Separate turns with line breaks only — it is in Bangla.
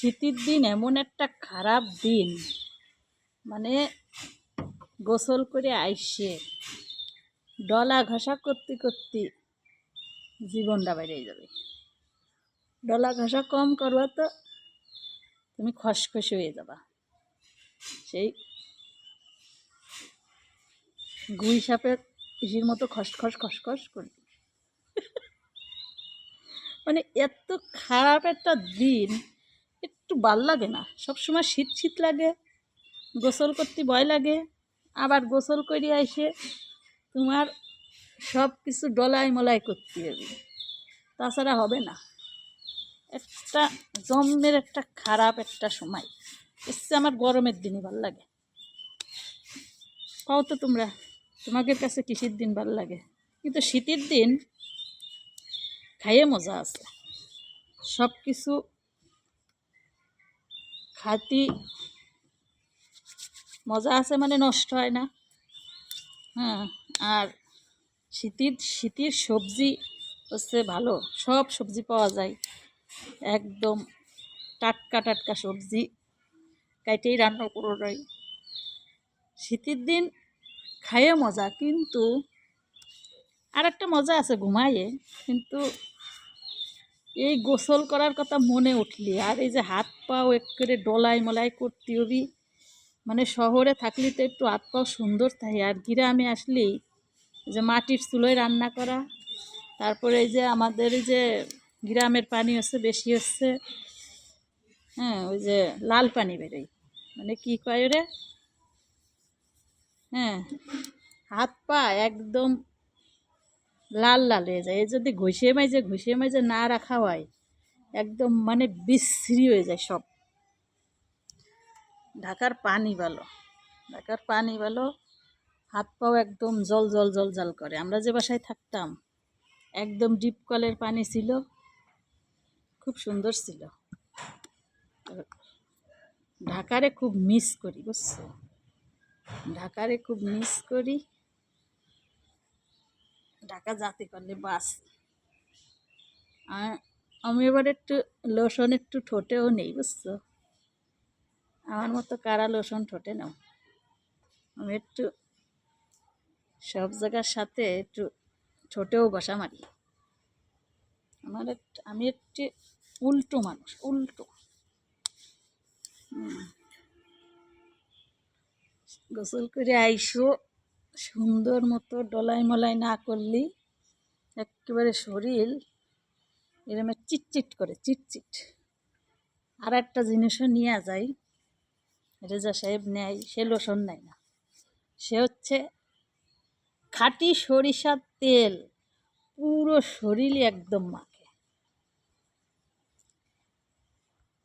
শীতের দিন এমন একটা খারাপ দিন। মানে গোসল করে আইসে, ডলা ঘষা করতে করতে জীবনটা বেরিয়ে যাবে। ডলা ঘষা কম করবা তো তুমি খসখসে হয়ে যাবা। সেই গুই সাপের ইসির মতো খসখস খসখস করবে। মানে এত খারাপ একটা দিন। ভালো লাগে না। সবসময় শীত শীত লাগে, গোসল করতে ভয় লাগে। আবার গোসল করে এসে তোমার সব কিছু ডলাই মলাই করতে হবে। তাছাড়া হবে না। একটা জন্মের একটা খারাপ একটা সময়। এসছে আমার গরমের দিনই ভালো লাগে। কও তো তোমরা, তোমাদের কাছে কৃষির দিন ভালো লাগে? কিন্তু শীতের দিন খাইয়ে মজা আছে। সব কিছু খাতি মজা আছে মানে নষ্ট হয় না। হ্যাঁ আর শীতের শীতের সবজি হচ্ছে ভালো, সব সবজি পাওয়া যায়। একদম টাটকা টাটকা সবজি কাইটেই রান্না করে যায় শীতের দিন খাইয়ে মজা, কিন্তু আর একটা মজা আছে ঘুমাইয়ে, কিন্তু এই গোসল করার কথা মনে উঠলি। আর এই যে হাত পাও এক করে ডলাই মলাই করতে হবি মানে শহরে থাকলে তো একটু হাত পাও সুন্দর থাকে। আর গ্রামে আসলেই যে মাটির চুলোয় রান্না করা, তারপরে এই যে আমাদের যে গ্রামের পানি হচ্ছে, বেশি হচ্ছে হ্যাঁ ওই যে লাল পানি বেরোয়। মানে কি কয় রে হ্যাঁ হাত পা একদম লাল লাল হয়ে যায়। এ যদি ঘষে মাইজে ঘষে মাইজে না রাখা হয়, একদম মানে বিশ্রী হয়ে যায় সব। ঢাকার পানি ভালো। ঢাকার পানি ভালো, হাত পাও একদম জল জল জল জল করে। আমরা যে বাসায় থাকতাম, একদম ডিপ কলের পানি ছিল, খুব সুন্দর ছিল। ঢাকারে খুব মিস করি, বুঝছ? ঢাকারে খুব মিস করি। ঢাকা যাতে করলে বাস। আমি এবার একটু লোশন একটু ঠোঁটেও নেই, বুঝছ? আমার মতো কারা লোশন ঠোঁটে নাও? আমি একটু সব জায়গার সাথে একটু ঠোঁটেও বসা মারি। আমার আমি একটি উল্টো মানুষ, উল্টো। গোসল করে আইসো। সুন্দর মতো ডলাই মলাই না করলি, একেবারে শরীর এরম চিটচিট করে, চিটচিট। আর একটা জিনিসও নিয়ে যায় রেজা সাহেব নেয়, সে লোশন নেয় না। সে হচ্ছে খাঁটি সরিষার তেল, পুরো শরীরই একদম মাখ